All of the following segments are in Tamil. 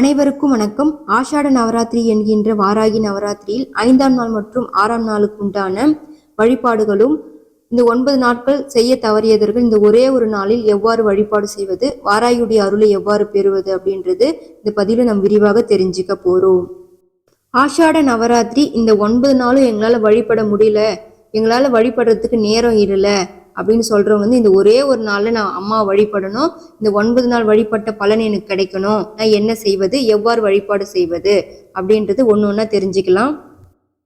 அனைவருக்கும் வணக்கம். ஆஷாட நவராத்திரி என்கின்ற வாராகி நவராத்திரியில் ஐந்தாம் நாள் மற்றும் ஆறாம் நாளுக்கு உண்டான வழிபாடுகளும் இந்த ஒன்பது நாட்கள் செய்ய தவறியவர்கள் இந்த ஒரே ஒரு நாளில் எவ்வாறு வழிபாடு செய்வது வாராகியுடைய அருளை எவ்வாறு பெறுவது அப்படின்றது இந்த பதிவில் நாம் விரிவாக தெரிஞ்சுக்க போறோம். ஆஷாட நவராத்திரி இந்த ஒன்பது நாளும் எங்களால் வழிபட முடியல எங்களால் வழிபடுறதுக்கு நேரம் இல்லை அப்படின்னு சொல்றவங்க வந்து இந்த ஒரே ஒரு நாள்ல நான் அம்மா வழிபடணும். இந்த ஒன்பது நாள் வழிபட்ட பலன் எனக்கு கிடைக்கணும். நான் என்ன செய்வது? எவ்வாறு வழிபாடு செய்வது? அப்படின்றது ஒன்று ஒன்றா தெரிஞ்சுக்கலாம்.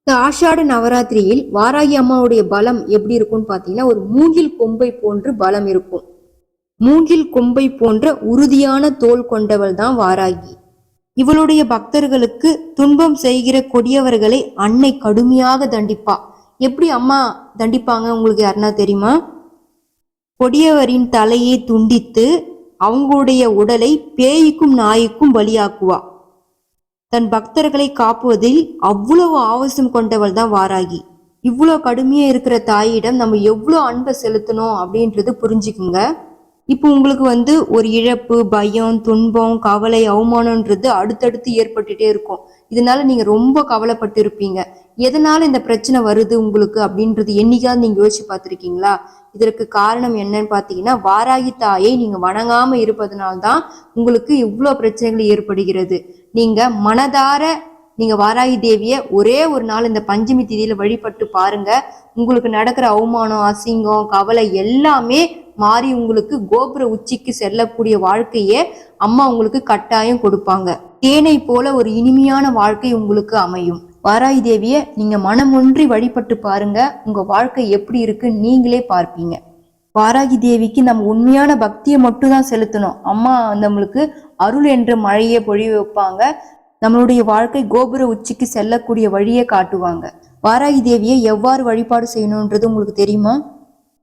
இந்த ஆஷாட நவராத்திரியில் வாராகி அம்மாவுடைய பலம் எப்படி இருக்கும்னு பார்த்தீங்கன்னா ஒரு மூங்கில் கொம்பை போன்று பலம் இருக்கும். மூங்கில் கொம்பை போன்ற உறுதியான தோல் கொண்டவள் தான் வாராகி. இவளுடைய பக்தர்களுக்கு துன்பம் செய்கிற கொடியவர்களை அன்னை கடுமையாக தண்டிப்பா. எப்படி அம்மா தண்டிப்பாங்க உங்களுக்கு யாருன்னா தெரியுமா? கொடியவரின் தலையை துண்டித்து அவங்களுடைய உடலை பேய்க்கும் நாய்க்கும் பலியாக்குவா. தன் பக்தர்களை காப்புவதில் அவ்வளவு ஆவசம் கொண்டவள் தான் வாராகி. இவ்வளோ கடுமையாக இருக்கிற தாயிடம் நம்ம எவ்வளோ அன்பை செலுத்தணும் அப்படின்றது புரிஞ்சுக்குங்க. இப்போ உங்களுக்கு வந்து ஒரு இழப்பு பயம் துன்பம் கவலை அவமானன்றது அடுத்தடுத்து ஏற்பட்டுட்டே இருக்கும். இதனால நீங்க ரொம்ப கவலைப்பட்டு இருப்பீங்க எதனால இந்த பிரச்சனை வருது உங்களுக்கு அப்படின்றது என்னைக்காவது நீங்க யோசிச்சு பார்த்துருக்கீங்களா? இதற்கு காரணம் என்னன்னு பார்த்தீங்கன்னா வாராகி தாயை நீங்க வணங்காம இருப்பதனால்தான் உங்களுக்கு இவ்வளோ பிரச்சனைகள் ஏற்படுகிறது. நீங்க மனதார நீங்க வாராகி தேவிய ஒரே ஒரு நாள் இந்த பஞ்சமி திதியில வழிபட்டு பாருங்க. உங்களுக்கு நடக்கிற அவமானம் அசிங்கம் கவலை எல்லாமே மாறி உங்களுக்கு கோபுர உச்சிக்கு செல்லக்கூடிய வாழ்க்கையே அம்மா உங்களுக்கு கட்டாயம் கொடுப்பாங்க. தேனை போல ஒரு இனிமையான வாழ்க்கை உங்களுக்கு அமையும். வாராகி தேவிய நீங்க மனமொன்றி வழிபட்டு பாருங்க. உங்க வாழ்க்கை எப்படி இருக்கு நீங்களே பார்ப்பீங்க. வாராகி தேவிக்கு நம்ம உண்மையான பக்தியை மட்டும் தான் செலுத்தணும். அம்மா நம்மளுக்கு அருள் என்ற மழையை பொழிய வைப்பாங்க. நம்மளுடைய வாழ்க்கை கோபுர உச்சிக்கு செல்லக்கூடிய வழியை காட்டுவாங்க. வாராகி தேவியை எவ்வாறு வழிபாடு செய்யணுன்றது உங்களுக்கு தெரியுமா?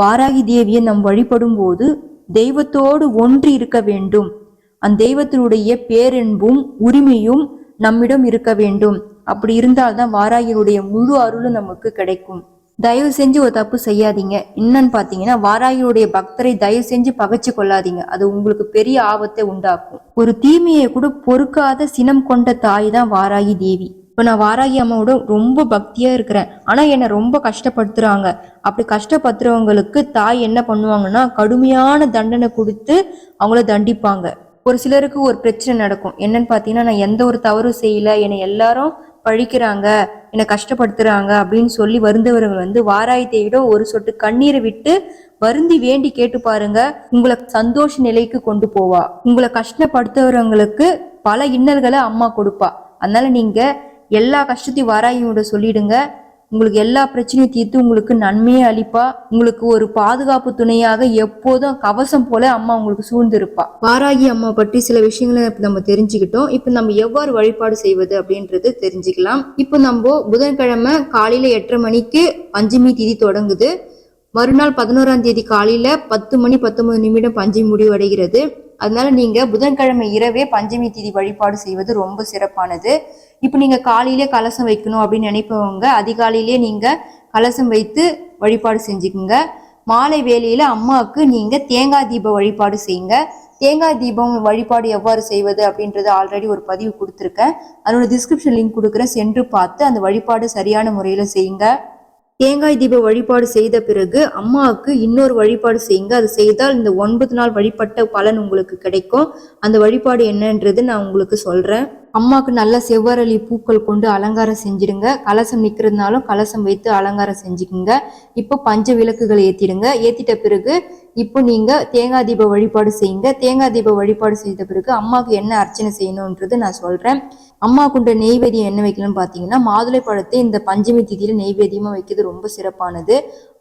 வாராகி தேவியை நம் வழிபடும் போது தெய்வத்தோடு ஒன்று இருக்க வேண்டும். அந்த தெய்வத்தினுடைய பேரன்பும் உரிமையும் நம்மிடம் இருக்க வேண்டும். அப்படி இருந்தால்தான் வாராகியுடைய முழு அருளும் நமக்கு கிடைக்கும். தயவு செஞ்சு ஒரு தப்பு செய்யாதீங்க. என்னன்னு பாத்தீங்கன்னா வாராகியுடைய பக்தரை தயவு செஞ்சு பகைச்சு கொள்ளாதீங்க. அது உங்களுக்கு பெரிய ஆபத்தை உண்டாக்கும். ஒரு தீமையை கூட பொறுக்காத சினம் கொண்ட தாய் தான் வாராகி தேவி. இப்போ நான் வாராகி அம்மாவோட ரொம்ப பக்தியா இருக்கிறேன். ஆனா என்னை ரொம்ப கஷ்டப்படுத்துறாங்க. அப்படி கஷ்டப்படுத்துறவங்களுக்கு தாய் என்ன பண்ணுவாங்கன்னா கடுமையான தண்டனை கொடுத்து அவங்கள தண்டிப்பாங்க. ஒரு சிலருக்கு ஒரு பிரச்சனை நடக்கும். என்னன்னு பார்த்தீங்கன்னா நான் எந்த ஒரு தவறும் செய்யல. என்னை எல்லாரும் பழிக்கிறாங்க என்னை கஷ்டப்படுத்துறாங்க அப்படின்னு சொல்லி வருந்தவர்கள் வந்து வாராய் தேவிடம் ஒரு சொட்டு கண்ணீரை விட்டு வருந்தி வேண்டி கேட்டு பாருங்க உங்களை சந்தோஷ நிலைக்கு கொண்டு போவா. உங்களை கஷ்டப்படுத்துறவங்களுக்கு பல இன்னல்களை அம்மா கொடுப்பா. அதனால நீங்க எல்லா கஷ்டத்தையும் வாராயோட சொல்லிடுங்க. உங்களுக்கு எல்லா பிரச்சனையும் தீர்த்து உங்களுக்கு நன்மையை அளிப்பா. உங்களுக்கு ஒரு பாதுகாப்பு துணையாக எப்போதும் கவசம் போல அம்மா உங்களுக்கு சூழ்ந்திருப்பா. வாராகி அம்மா பற்றி சில விஷயங்களை நம்ம தெரிஞ்சுக்கிட்டோம். இப்போ நம்ம எவ்வாறு வழிபாடு செய்வது அப்படின்றது தெரிஞ்சுக்கலாம். இப்போ நம்ம புதன்கிழமை காலையில எட்டரை மணிக்கு பஞ்சமி திதி தொடங்குது. மறுநாள் பதினோராம் தேதி காலையில பத்து மணி பத்தொன்பது நிமிடம் பஞ்சமி முடிவடைகிறது. அதனால நீங்க புதன்கிழமை இரவே பஞ்சமி திதி வழிபாடு செய்வது ரொம்ப சிறப்பானது. இப்போ நீங்க காலையிலே கலசம் வைக்கணும் அப்படின்னு நினைப்பவங்க அதிகாலையிலே நீங்க கலசம் வைத்து வழிபாடு செஞ்சுக்குங்க. மாலை வேலையில அம்மாவுக்கு நீங்க தேங்காய் தீப வழிபாடு செய்யுங்க. தேங்காய் தீபம் வழிபாடு எவ்வாறு செய்வது அப்படின்றது ஆல்ரெடி ஒரு பதிவு கொடுத்துருக்கேன். அதோட டிஸ்கிரிப்ஷன் லிங்க் கொடுக்குறேன். சென்று பார்த்து அந்த வழிபாடு சரியான முறையில் செய்யுங்க. தேங்காய் தீப வழிபாடு செய்த பிறகு அம்மாவுக்கு இன்னொரு வழிபாடு செய்யுங்க. அது செய்தால் இந்த ஒன்பது நாள் வழிபட்ட பலன் உங்களுக்கு கிடைக்கும். அந்த வழிபாடு என்னன்றது நான் உங்களுக்கு சொல்றேன். அம்மாவுக்கு நல்ல செவ்வரளி பூக்கள் கொண்டு அலங்காரம் செஞ்சிடுங்க. கலசம் நிற்கிறதுனாலும் கலசம் வைத்து அலங்காரம் செஞ்சுக்குங்க. இப்போ பஞ்ச விளக்குகளை ஏற்றிடுங்க ஏற்றிட்ட பிறகு இப்போ நீங்க தேங்காய் தீப வழிபாடு செய்யுங்க. தேங்காய் தீப வழிபாடு செய்த பிறகு அம்மாவுக்கு என்ன அர்ச்சனை செய்யணுன்றது நான் சொல்றேன். அம்மா கொண்ட நெய்வேதியம் என்ன வைக்கணும்னு பார்த்தீங்கன்னா மாதுளை பழத்தை இந்த பஞ்சமி திதியில நெய்வேதியமா வைக்கிறது ரொம்ப சிறப்பானது.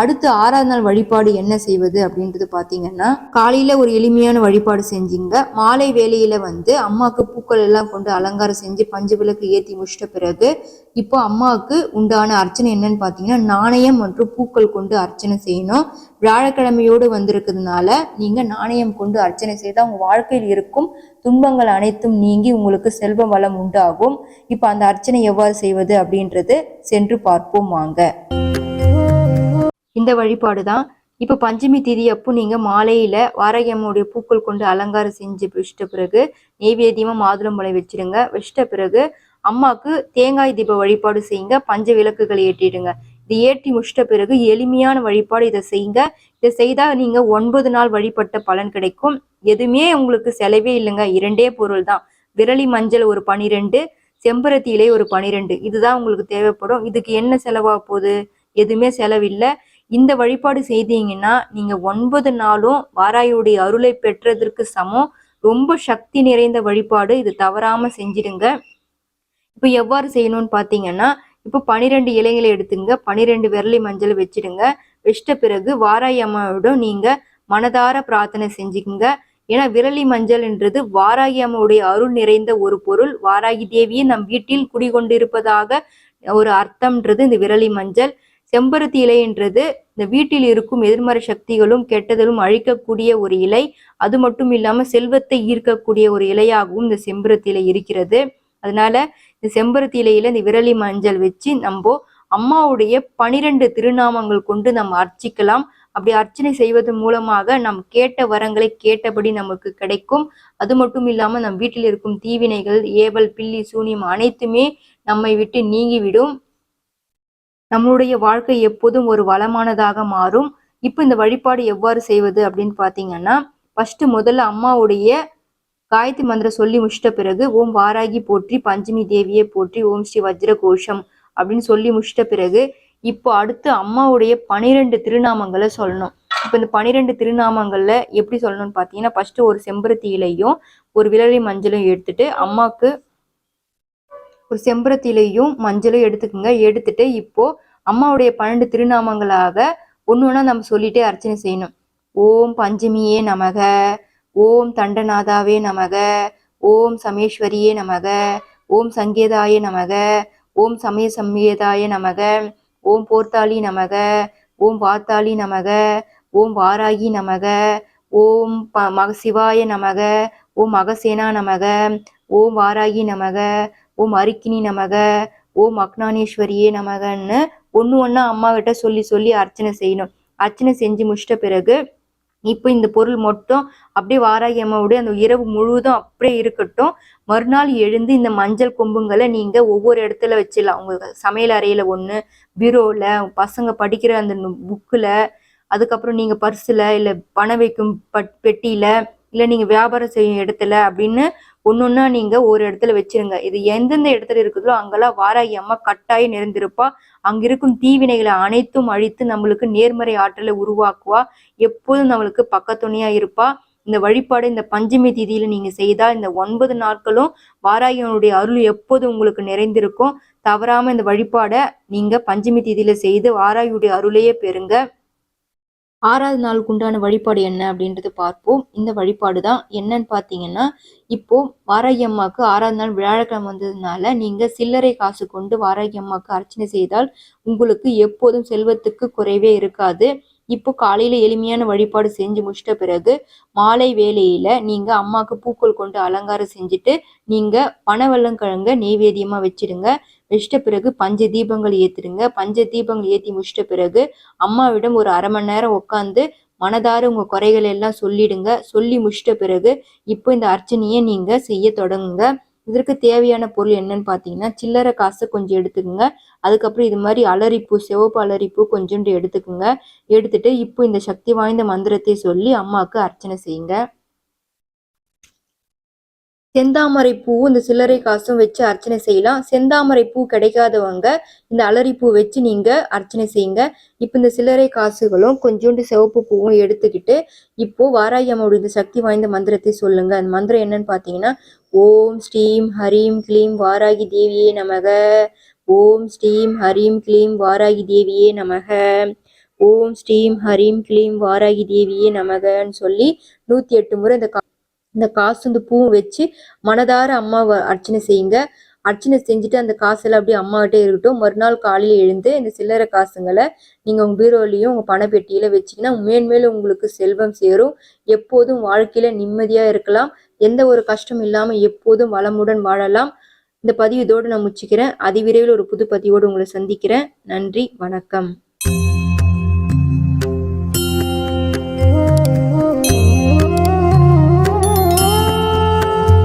அடுத்து ஆறாவது நாள் வழிபாடு என்ன செய்வது அப்படின்றது பார்த்தீங்கன்னா காலையில ஒரு எளிமையான வழிபாடு செஞ்சீங்க. மாலை வேலையில வந்து அம்மாவுக்கு பூக்கள் எல்லாம் கொண்டு அலங்காரம் செஞ்சு பஞ்சு விளக்கு ஏற்றி முடிச்சிட்ட பிறகு இப்போ அம்மாவுக்கு உண்டான அர்ச்சனை என்னன்னு பார்த்தீங்கன்னா நாணயம் மற்றும் பூக்கள் கொண்டு அர்ச்சனை செய்யணும். வியாழக்கிழமையோடு வந்திருக்கிறதுனால நீங்க நாணயம் கொண்டு அர்ச்சனை செய்தால் உங்கள் வாழ்க்கையில் இருக்கும் துன்பங்கள் அனைத்தும் நீங்கி உங்களுக்கு செல்வ வளம் உண்டாகும். இப்போ அந்த அர்ச்சனை எவ்வாறு செய்வது அப்படின்றது சென்று பார்ப்போம் வாங்க. இந்த வழிபாடு தான். இப்போ பஞ்சமி திதி அப்போ நீங்க மாலையில வாரகியம்முடைய பூக்கள் கொண்டு அலங்காரம் செஞ்சு வச்சிட்ட பிறகு நெய்வேத்தியமா மாதுளம்பழம் வச்சிருங்க. வச்சிட்ட பிறகு அம்மாக்கு தேங்காய் தீப வழிபாடு செய்யுங்க பஞ்ச விளக்குகளை ஏற்றிடுங்க. இது ஏற்றி முடிச்சிட்ட பிறகு எளிமையான வழிபாடு இதை செய்யுங்க. இதை செய்தா நீங்க ஒன்பது நாள் வழிபட்ட பலன் கிடைக்கும். எதுவுமே உங்களுக்கு செலவே இல்லைங்க. இரண்டே பொருள் தான். விரலி மஞ்சள் ஒரு பனிரெண்டு செம்பருத்தி இலை ஒரு பனிரெண்டு. இதுதான் உங்களுக்கு தேவைப்படும். இதுக்கு என்ன செலவாக போகுது? எதுவுமே செலவில்லை. இந்த வழிபாடு செய்தீங்கன்னா நீங்க ஒன்பது நாளும் வாராயுடைய அருளை பெற்றதற்கு சமம். ரொம்ப சக்தி நிறைந்த வழிபாடு. இது தவறாம செஞ்சிடுங்க. இப்போ எவ்வாறு செய்யணும்னு பார்த்தீங்கன்னா இப்போ பனிரெண்டு இலைகளை எடுத்துங்க. பனிரெண்டு விரலி மஞ்சள் வச்சிடுங்க. வச்சிட்ட பிறகு வாராயி அம்மாவிடம் நீங்க மனதார பிரார்த்தனை செஞ்சுக்குங்க. ஏன்னா விரலி மஞ்சள்ன்றது வாராகி அம்மாவுடைய அருள் நிறைந்த ஒரு பொருள். வாராகி தேவியை நம் வீட்டில் குடிகொண்டிருப்பதாக ஒரு அர்த்தம்ன்றது இந்த விரலி மஞ்சள். செம்பருத்தி இலைன்றது இந்த வீட்டில் இருக்கும் எதிர்மறை சக்திகளும் கெட்டதிலும் அழிக்கக்கூடிய ஒரு இலை. அது மட்டும் இல்லாம செல்வத்தை ஈர்க்கக்கூடிய ஒரு இலையாகவும் இந்த செம்பருத்தி இலை இருக்கிறது. அதனால இந்த செம்பருத்தி இலையில இந்த விரலி மஞ்சள் வச்சு நம்ம அம்மாவுடைய பனிரெண்டு திருநாமங்கள் கொண்டு நம்ம அர்ச்சிக்கலாம். அப்படி அர்ச்சனை செய்வதன் மூலமாக நம் கேட்ட வரங்களை கேட்டபடி நமக்கு கிடைக்கும். அது மட்டும் இல்லாம நம் வீட்டில் இருக்கும் தீவினைகள் ஏவல் பில்லி சூனியம் அனைத்துமே நம்மை விட்டு நீங்கிவிடும். நம்மளுடைய வாழ்க்கை எப்போதும் ஒரு வளமானதாக மாறும். இப்போ இந்த வழிபாடு எவ்வாறு செய்வது அப்படின்னு பார்த்தீங்கன்னா ஃபர்ஸ்ட் முதல்ல அம்மாவுடைய காயத்ரி மந்திரம் சொல்லி முடிச்சிட்ட பிறகு ஓம் வாராகி போற்றி பஞ்சமி தேவியை போற்றி ஓம் ஸ்ரீ வஜ்ர கோஷம் அப்படின்னு சொல்லி முடிச்சிட்ட பிறகு இப்போ அடுத்து அம்மாவுடைய பனிரெண்டு திருநாமங்களை சொல்லணும். இப்போ இந்த பனிரெண்டு திருநாமங்களில் எப்படி சொல்லணும்னு பார்த்தீங்கன்னா ஃபர்ஸ்ட் ஒரு செம்பருத்தி இலையும் ஒரு விரலி மஞ்சளும் எடுத்துட்டு அம்மாவுக்கு ஒரு செம்பருத்தி இலையும் மஞ்சளும் எடுத்துக்கோங்க. எடுத்துட்டு இப்போ அம்மாவுடைய பன்னெண்டு திருநாமங்களாக ஒன்று ஒன்றா நம்ம சொல்லிட்டே அர்ச்சனை செய்யணும். ஓம் பஞ்சமியே நமக ஓம் தண்டநாதாவே நமக ஓம் சமேஸ்வரியே நமக ஓம் சங்கேதாய நமக ஓம் சமய சம்மேதாய நமக ஓம் போர்த்தாளி நமக ஓம் வாத்தாளி நமக ஓம் வாராகி நமக ஓம் ப மக சிவாய நமக ஓம் மகசேனா நமக ஓம் வாராகி நமக ஓம் அரிக்கினி நமக ஓம் அக்னானேஸ்வரியே நமகன்னு ஒன்று ஒன்றா அம்மா கிட்ட சொல்லி சொல்லி அர்ச்சனை செய்யணும் அர்ச்சனை செஞ்சு முடிச்சிட்ட பிறகு இப்போ இந்த பொருள் மட்டும் அப்படியே வாராகி அம்மாவுடைய அந்த இரவு முழுவதும் அப்படியே இருக்கட்டும். மறுநாள் எழுந்து இந்த மஞ்சள் கொம்புங்களை நீங்க ஒவ்வொரு இடத்துல வச்சிடலாம். உங்க சமையல் அறையில ஒன்று பீரோவில் பசங்க படிக்கிற அந்த புக்கில் அதுக்கப்புறம் நீங்க பர்ஸில் இல்லை பணம் வைக்கும் பட் பெட்டியில இல்லை நீங்கள் வியாபாரம் செய்யும் இடத்துல அப்படின்னு ஒன்று ஒன்றா நீங்கள் ஒரு இடத்துல வச்சிருங்க. இது எந்தெந்த இடத்துல இருக்குதோ அங்கெல்லாம் வாராகி அம்மா கட்டாயம் நிறைந்திருப்பா. அங்கே இருக்கும் தீவினைகளை அனைத்தும் அழித்து நம்மளுக்கு நேர்மறை ஆற்றலை உருவாக்குவா. எப்போதும் நம்மளுக்கு பக்கத்துணையாக இருப்பா. இந்த வழிபாடு இந்த பஞ்சமி திதியில நீங்க செய்தால் இந்த ஒன்பது நாட்களும் வாராகியனுடைய அருள் எப்போதும் உங்களுக்கு நிறைந்திருக்கும். தவறாம இந்த வழிபாடை நீங்க பஞ்சமி திதியில செய்து வாராகியுடைய அருளையே பெறுங்க. ஆறாவது நாளுக்கு உண்டான வழிபாடு என்ன அப்படின்றது பார்ப்போம். இந்த வழிபாடு தான் என்னன்னு பார்த்தீங்கன்னா இப்போ வாராகி அம்மாவுக்கு ஆறாவது நாள் வியாழக்கிழமை வந்ததுனால நீங்க சில்லறை காசு கொண்டு வாராகி அம்மாவுக்கு அர்ச்சனை செய்தால் உங்களுக்கு எப்போதும் செல்வத்துக்கு குறைவே இருக்காது. இப்போ காலையில எளிமையான வழிபாடு செஞ்சு முடிச்சிட்ட பிறகு மாலை வேலையில நீங்க அம்மாவுக்கு பூக்கள் கொண்டு அலங்காரம் செஞ்சுட்டு நீங்க பனவெள்ளங்கிழங்க நெய்வேதியமா வச்சிடுங்க. வச்சிட்ட பிறகு பஞ்ச தீபங்கள் ஏத்துடுங்க பஞ்ச தீபங்கள் ஏத்தி முடிச்சிட்ட பிறகு அம்மாவிடம் ஒரு அரை மணி நேரம் உட்காந்து மனதார உங்க குறைகள் எல்லாம் சொல்லிடுங்க. சொல்லி முடிச்சிட்ட பிறகு இப்போ இந்த அர்ச்சனையை நீங்க செய்ய தொடங்குங்க. இதற்கு தேவையான பொருள் என்னன்னு பார்த்தீங்கன்னா சில்லறை காசை கொஞ்சம் எடுத்துக்கோங்க. அதுக்கப்புறம் இது மாதிரி அலரிப்பூ சிவப்பு அலரிப்பூ கொஞ்சோண்டு எடுத்துக்கோங்க. எடுத்துட்டு இப்போ இந்த சக்தி வாய்ந்த மந்திரத்தை சொல்லி அம்மாவுக்கு அர்ச்சனை செய்யுங்க. செந்தாமரை பூவும் இந்த சில்லறை காசும் வச்சு அர்ச்சனை செய்யலாம். செந்தாமரை பூ கிடைக்காதவங்க இந்த அலரி பூ வச்சு நீங்க அர்ச்சனை செய்யுங்க. இப்போ இந்த சில்லறை காசுகளும் கொஞ்சோண்டு சிவப்பு பூவும் எடுத்துக்கிட்டு இப்போ வாராகி இந்த சக்தி வாய்ந்த மந்திரத்தை சொல்லுங்க. அந்த மந்திரம் என்னன்னு பார்த்தீங்கன்னா ஓம் ஸ்ரீம் ஹரீம் க்ளீம் வாராகி தேவியே நமக. ஓம் ஸ்ரீம் ஹரீம் க்ளீம் வாராகி தேவியே நமக. ஓம் ஸ்ரீம் ஹரீம் க்ளீம் வாராகி தேவியே நமகன்னு சொல்லி நூத்தி எட்டு முறை இந்த இந்த காசு இந்த பூவும் வச்சு மனதார அம்மாவை அர்ச்சனை செய்யுங்க. அர்ச்சனை செஞ்சுட்டு அந்த காசெல்லாம் அப்படியே அம்மாகிட்டே இருக்கட்டும். மறுநாள் காலையில் எழுந்து இந்த சில்லறை காசுங்களை நீங்கள் உங்கள் பீரோலையும் உங்கள் பணப்பெட்டியில் வச்சிங்கன்னா மேன்மேலும் உங்களுக்கு செல்வம் சேரும். எப்போதும் வாழ்க்கையில் நிம்மதியாக இருக்கலாம். எந்த ஒரு கஷ்டம் இல்லாமல் எப்போதும் வளமுடன் வாழலாம். இந்த பதிவு இதோடு நான் முச்சிக்கிறேன் அதிவிரைவில் ஒரு புது பதிவோடு உங்களை சந்திக்கிறேன். நன்றி. வணக்கம்.